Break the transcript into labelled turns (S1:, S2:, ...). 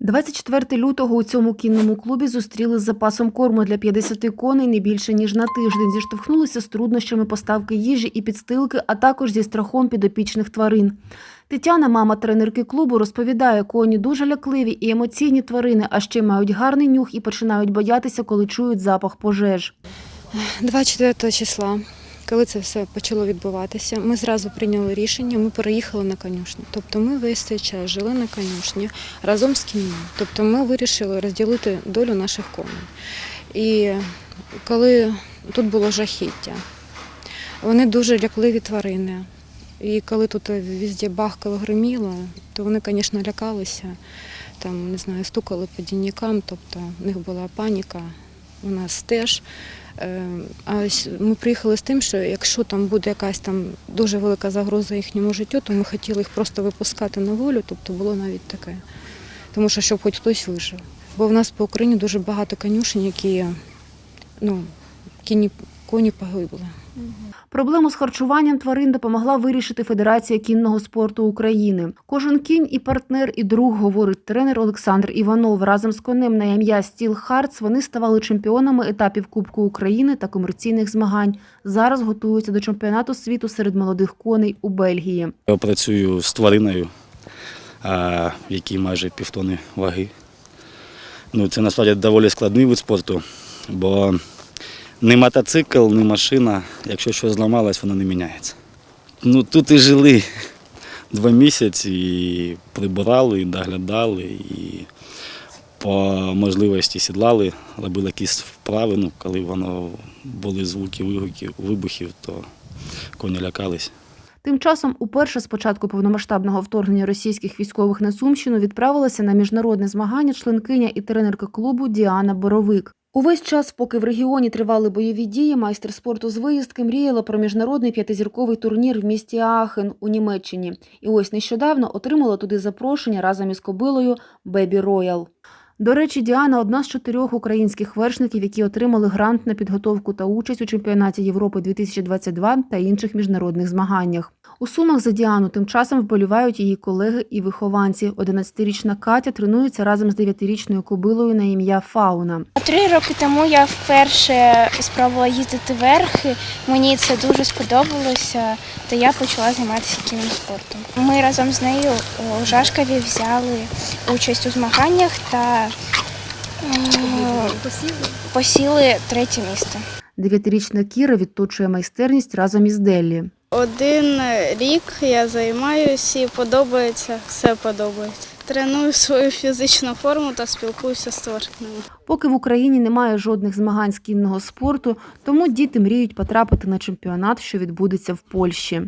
S1: 24 лютого у цьому кінному клубі зустріли з запасом корму для 50 коней не більше ніж на тиждень. Зіштовхнулися з труднощами поставки їжі і підстилки, а також зі страхом підопічних тварин. Тетяна, мама тренерки клубу, розповідає, коні дуже лякливі і емоційні тварини, а ще мають гарний нюх і починають боятися, коли чують запах пожеж.
S2: 24 числа, коли це все почало відбуватися, ми зразу прийняли рішення, ми переїхали на конюшню. Тобто ми весь цей час жили на конюшні разом з кіньми. Тобто ми вирішили розділити долю наших коней. І коли тут було жахіття, вони дуже лякливі тварини. І коли тут везде бахкало, гриміло, то вони, звісно, лякалися, там, не знаю, стукали по дінникам, тобто в них була паніка, у нас теж. Е, А ми приїхали з тим, що якщо там буде якась там дуже велика загроза їхньому життю, то ми хотіли їх просто випускати на волю, тобто було навіть таке. Тому що щоб хоч хтось вижив. Бо в нас по Україні дуже багато конюшень, які ну, кіні, коні погибли.
S1: Проблему з харчуванням тварин допомогла вирішити Федерація кінного спорту України. Кожен кінь і партнер, і друг, говорить тренер Олександр Іванов. Разом з конем на ім'я Стіл Хартс вони ставали чемпіонами етапів Кубку України та комерційних змагань. Зараз готуються до чемпіонату світу серед молодих коней у Бельгії.
S3: Я працюю з твариною, якій майже півтони ваги. Ну, це насправді доволі складний вид спорту, бо ні мотоцикл, ні машина, якщо щось зламалось, воно не міняється. Ну, тут і жили два місяці, і прибирали, і доглядали, і по можливості сідлали, робили якісь вправи. Ну, коли воно були звуки вибухів, то коні лякались.
S1: Тим часом, уперше з початку повномасштабного вторгнення російських військових на Сумщину відправилася на міжнародне змагання членкиня і тренерка клубу Діана Боровик. Увесь час, поки в регіоні тривали бойові дії, майстер спорту з виїздки мріяла про міжнародний п'ятизірковий турнір в місті Аахен у Німеччині. І ось нещодавно отримала туди запрошення разом із кобилою Бебі Роял. До речі, Діана одна з чотирьох українських вершників, які отримали грант на підготовку та участь у чемпіонаті Європи 2022 та інших міжнародних змаганнях. У сумах за Діану тим часом вболівають її колеги і вихованці. 11-річна Катя тренується разом з 9-річною кобилою на ім'я Фауна.
S4: Три роки тому я вперше спробувала їздити верхи. Мені це дуже сподобалося, то я почала займатися кінним спортом. Ми разом з нею у Жашкові взяли участь у змаганнях та посіли третє місце.
S1: 9-річна Кіра відточує майстерність разом із Деллі.
S5: Один рік я займаюся і подобається, все подобається. Треную свою фізичну форму та спілкуюся з творчими.
S1: Поки в Україні немає жодних змагань з кінного спорту, тому діти мріють потрапити на чемпіонат, що відбудеться в Польщі.